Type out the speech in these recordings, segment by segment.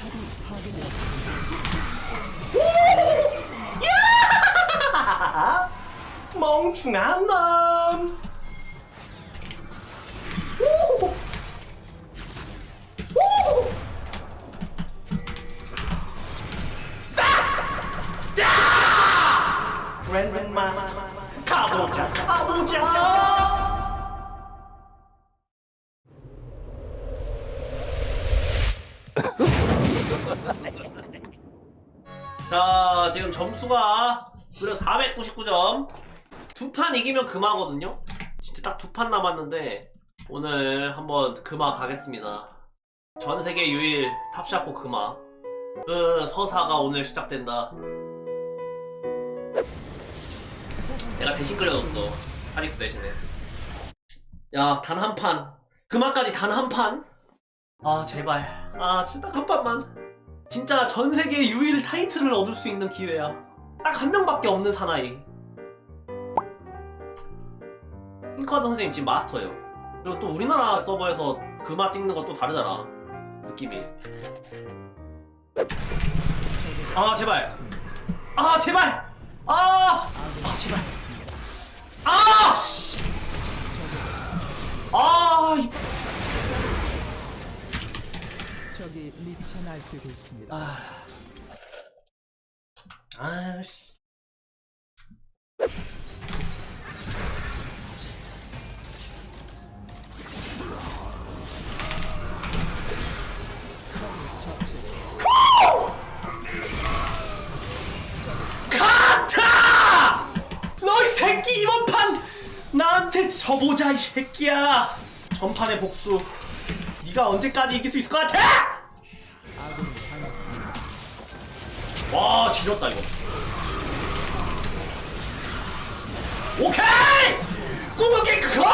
멍충한 놈. 자 지금 점수가 무려 499점. 두 판 이기면 금화거든요. 진짜 딱 두 판 남았는데 오늘 한번 금화 가겠습니다. 전 세계 유일 탑샤코 금화 그 서사가 오늘 시작된다. 내가 대신 끌려줬어. 하리스 대신에. 야 단 한판. 금화까지 단 한판? 아 제발. 아 진짜 딱한 판만 진짜 전 세계 유일 타이틀을 얻을 수 있는 기회야. 딱 한 명밖에 없는 사나이. 핑크하드 선생님 지금 마스터예요. 그리고 또 우리나라 서버에서 금화 찍는 건또 다르잖아. 느낌이. 아 제발. 아 제발. 아, 아 제발. 아 씨. 적이 미쳐 날뛰고 있습니다. 아 아, 씨. 가타! 너 이 새끼 이번 판 나한테 져보자 이 새끼야. 전판의 복수. 네가 언제까지 이길 수 있을 것 같아? 와 지렸다 이거. 오케이! 궁극기 컷!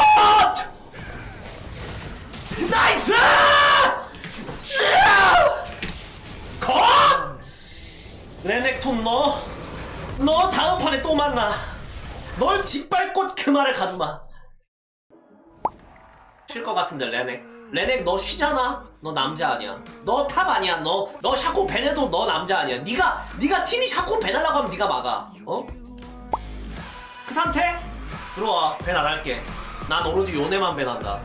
나이스! 찌야! 컷! 레넥톤 너 너 다음 판에 또 만나. 널 짓밟고 그 말을 가두마. 쉴 것 같은데 레넥 레넥 너 쉬잖아? 너 남자 아니야. 너 탑 아니야. 너 너 샤코 벤해도 너 남자 아니야. 네가 네가 팀이 샤코 벤하려고 하면 네가 막아. 어? 그 상태? 들어와. 벤 안 할게. 난 오로지 요네만 벤한다.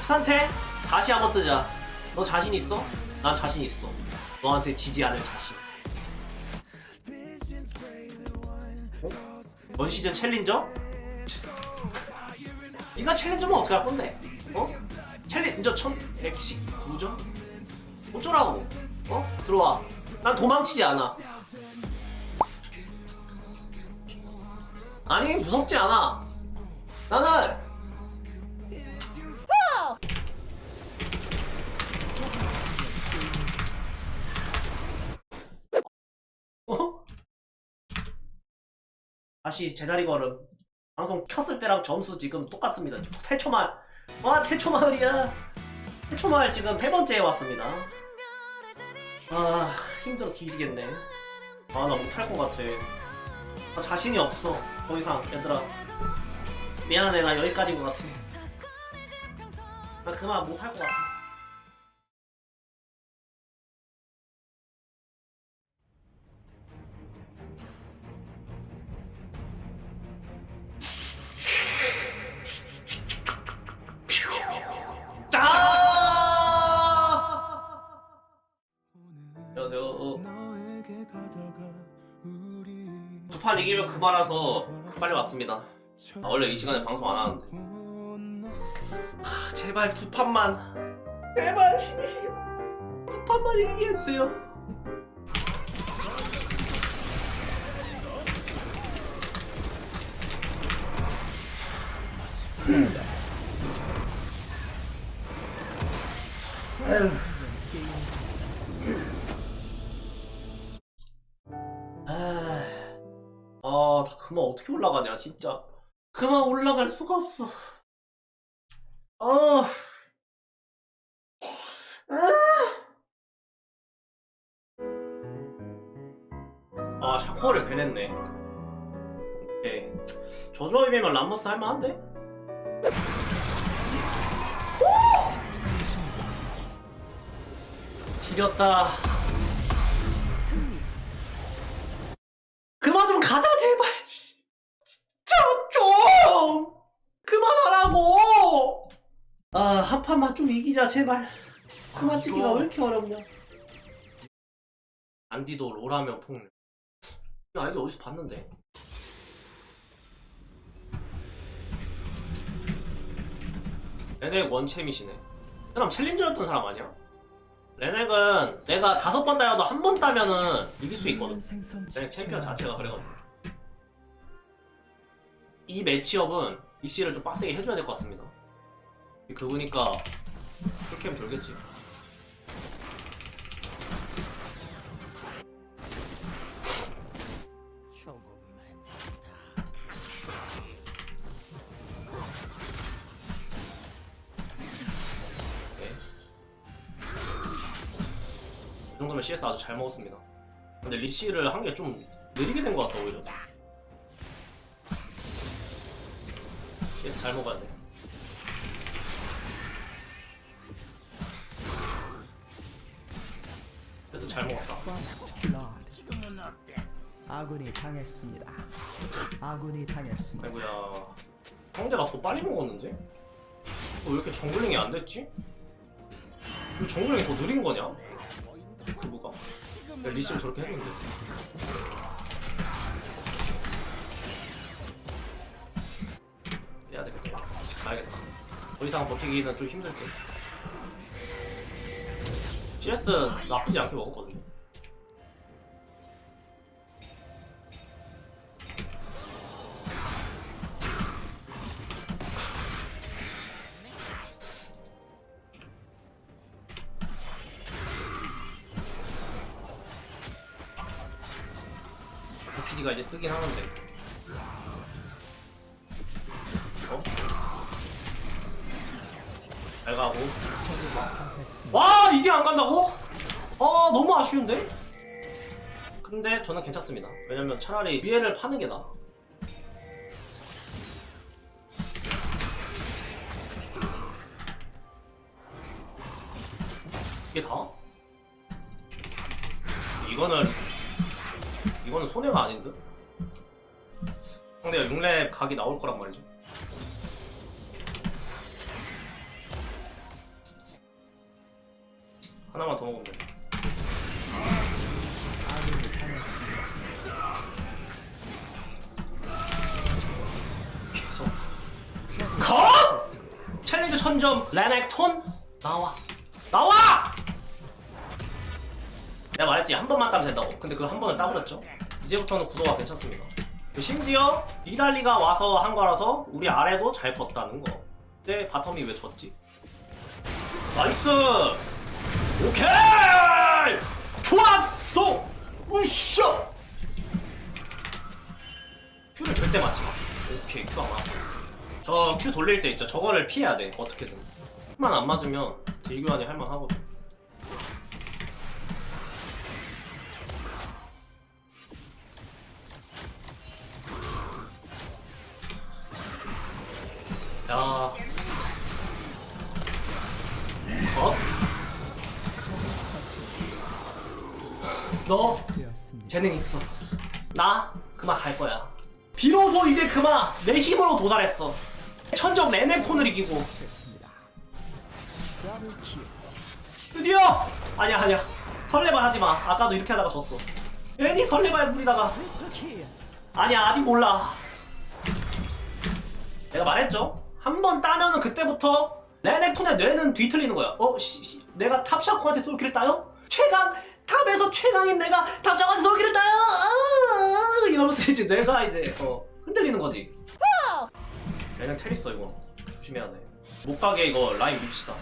그 상태? 다시 한번 뜨자. 너 자신 있어? 난 자신 있어. 너한테 지지 않을 자신. 어? 원 시즌 챌린저? 네가 챌린저면 어떻게 할 건데? 어? 챌린저 1119점? 어쩌라고? 어? 들어와. 난 도망치지 않아. 아니, 무섭지 않아. 나는 어? 다시 제자리 걸음. 방송 켰을 때랑 점수 지금 똑같습니다. 태초말. 와, 태초 마을이야. 태초 마을 지금 세 번째에 왔습니다. 아, 힘들어 뒤지겠네. 아, 나 못할 것 같아. 나 자신이 없어. 더 이상, 얘들아. 미안해, 나 여기까지인 것 같아. 나 그만 못할 것 같아. 아! 이기면 그만라서 빨리 왔습니다. 아, 원래 이 시간에 방송 안 하는데. 아, 제발 두 판만. 제발. 두 판만 이기게 해주세요. 아, 어떻게 올라가냐, 진짜. 그만 올라갈 수가 없어. 아, 아, 샤코를 배냈네. 오케이. 저 조합이면 람머스 할만한데? 지렸다. 한 판만 좀 이기자 제발. 그만 아, 찍기가 왜 이렇게 어렵냐? 안디도 롤하면 폭력. 이 아이디 어디서 봤는데? 레넥 원챔이시네. 그 사람 챌린저였던 사람 아니야? 레넥은 내가 다섯 번 따여도 한 번 따면은 이길 수 있거든. 생선 레넥 챔피언 자체가 그래가지고. 이 매치업은 이씨를 좀 빡세게 해줘야 될 것 같습니다 그거니까 풀캠 돌겠지. 오케이. 이 정도면 CS 아주 잘 먹었습니다. 근데 리시를 한 게 좀 느리게 된 것 같다 오히려. CS 잘 먹어야 돼 아군이 당했습니다. 아군이 당했습니다. 아이고야 상대가 더 빨리 먹었는데? 어, 왜 이렇게 정글링이 안 됐지? 왜 정글링이 더 느린 거냐? 그부가 리시를 저렇게 했는데 빼야 되겠다 가야겠다 더 이상 버티기는 좀 힘들 듯 CS 나쁘지 않게 먹었거든요 PD가 이제 뜨긴 하는데 어? 잘 가고. 와 이게 안 간다고? 아 너무 아쉬운데? 근데 저는 괜찮습니다 왜냐면 차라리 위에를 파는 게 나아 손해가 아닌 듯? 상대가 6렙 각이 나올 거란 말이죠 하나만 더 먹으면 돼. 잡았다 컷! 챌린지 천점 레넥톤 나와 나와! 내가 말했지 한 번만 따면 된다고 근데 그 한 번을 따버렸죠 이제부터는 구도가 괜찮습니다 심지어 이달리가 와서 한 거라서 우리 아래도 잘 컸다는 거 근데 바텀이 왜 졌지? 나이스 오케이 좋았어 우쇼 큐를 절대 맞지 마 오케이 큐 안 맞아 저큐 돌릴 때 있죠. 저거를 피해야 돼. 어떻게든. 큐만 안 맞으면 딜교환이 할만하거든. 너. 재능 있어. 나 그만 갈 거야. 비로소 이제 그만 내 힘으로 도달했어. 천적 레넥톤을 이기고. 드디어 아니야 아니야 설레발 하지 마. 아까도 이렇게 하다가 졌어. 괜히 설레발 부리다가 킬. 아니야 아직 몰라. 내가 말했죠. 한 번 따면은 그때부터 레넥톤의 뇌는 뒤틀리는 거야. 어, 씨, 씨, 내가 탑샤코한테 솔킬을 따요? 최강 최강인 내가 탑샤코한테 솔킬을 따요. 아, 이러면서 이제 뇌가 이제 어, 흔들리는 거지. 레넥 텔 있어 이거 조심해야 돼. 못 가게 이거 라인 밉시다.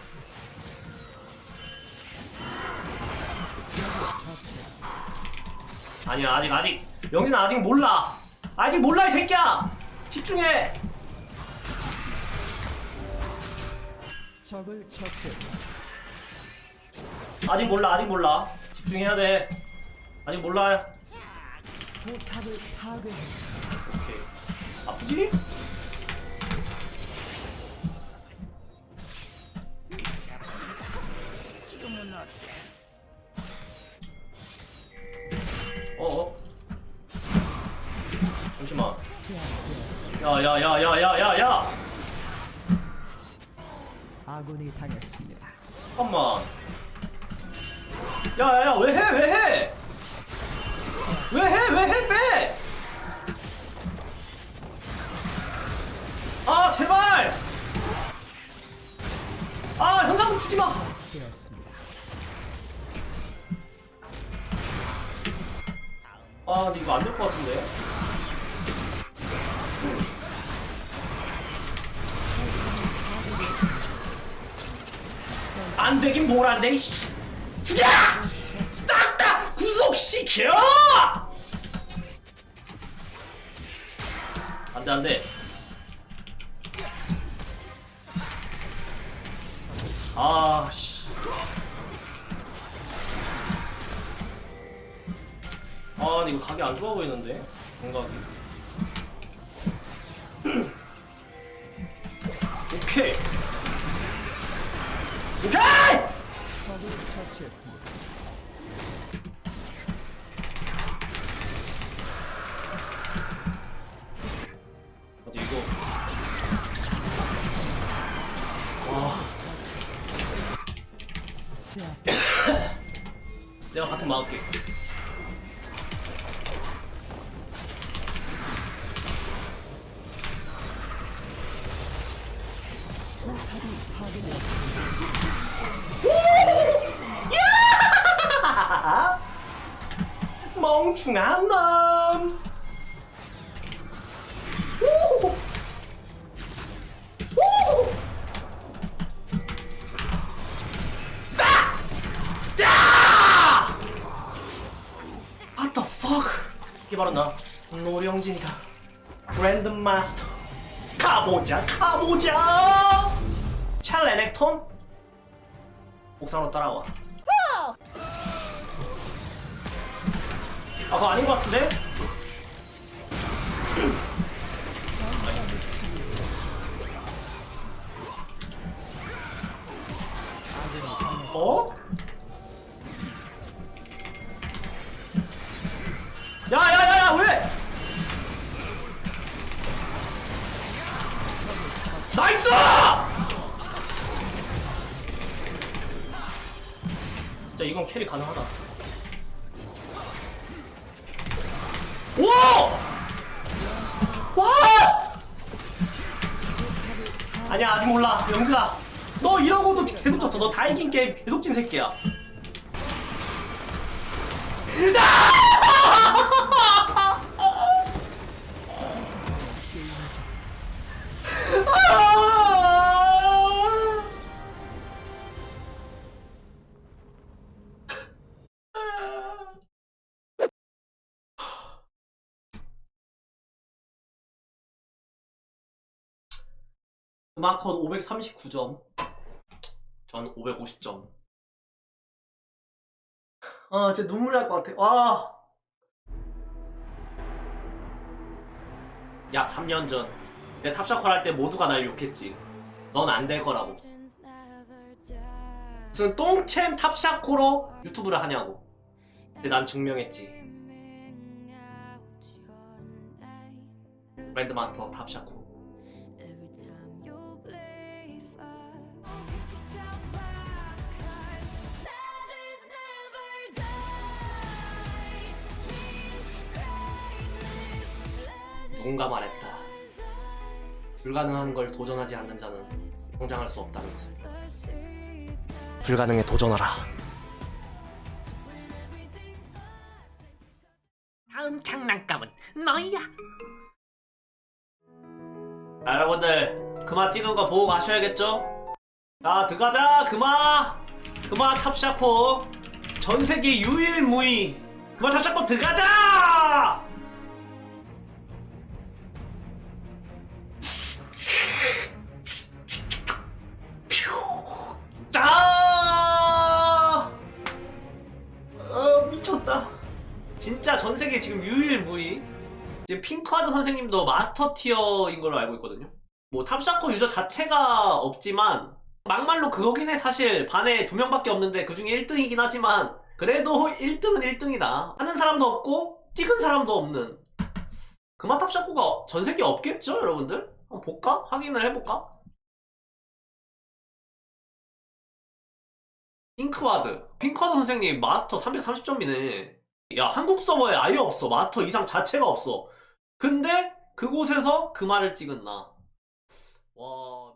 아니야 아직 아직 영진아 아직 몰라. 아직 몰라 이 새끼야. 집중해. 적을 처치했습니다. 아직 몰라 아직 몰라 집중해야 돼 아직 몰라 포탑을. 오케이 아프지? 어어 잠시만 제압되었습니다. 야야야야야야야 아군이 당했습니다. 잠깐만. 야야야 왜 해? 왜 해? 왜 해? 왜 해? 빼! 아 제발! 아 현상 주지 마. 아 근데 이거 안 될 것 같은데. 안 되긴 뭘 안 돼, 이씨. 죽여! 딱딱 구속시켜! 안 돼, 안 돼. 아, 씨. 아, 근데 이거 각이 안 좋아 보이는데? 공각이. 오케이! 오케이! 처치했습니다. 이거? 제압. 내가 같은 막을게 멍충한 놈 오! 오! 아! fuck? 이게 바로 나 노령진이다 브랜드 마스터 가보자 가보자 찰레넥톤 옥상으로 따라와 아 그거 아닌 것 같은데? 어? 야야야야 왜? 나이스! 진짜 이건 캐리 가능하다. 와! 와! 아니야 아직 몰라 영준아 너 이러고도 계속 졌어 너 다 이긴 게임 계속 진 새끼야 아! 마컷 539점. 전 550점. 아, 진짜 눈물 날 것 같아. 와. 약 3년 전. 내 탑샤콜 할때 모두가 날 욕했지. 넌 안 될 거라고. 무슨 똥챔 탑샤코로 유튜브를 하냐고. 근데 난 증명했지. 브랜드 마스터 탑샤코. 누군가 말했다. 불가능한 걸 도전하지 않는 자는 성장할 수 없다는 것을. 불가능에 도전하라. 다음 장난감은 너희야. 자, 여러분들 그마 찍은 거 보고 가셔야겠죠? 자 들어가자 그마 그마 탑샤코 전 세계 유일무이 그마 탑샤코 들어가자! 세계 지금 유일무이. 지금 핑크하드 선생님도 마스터 티어인 걸로 알고 있거든요. 뭐 탑샤코 유저 자체가 없지만 막말로 그거긴 해 사실 반에 두 명밖에 없는데 그 중에 1등이긴 하지만 그래도 1등은 1등이다. 하는 사람도 없고 찍은 사람도 없는. 그마 탑샤코가 전 세계에 없겠죠, 여러분들? 한번 볼까? 확인을 해볼까? 핑크와드. 핑크와드 선생님 마스터 330점이네. 야, 한국 서버에 아예 없어. 마스터 이상 자체가 없어. 근데 그곳에서 그 말을 찍은 나. 와.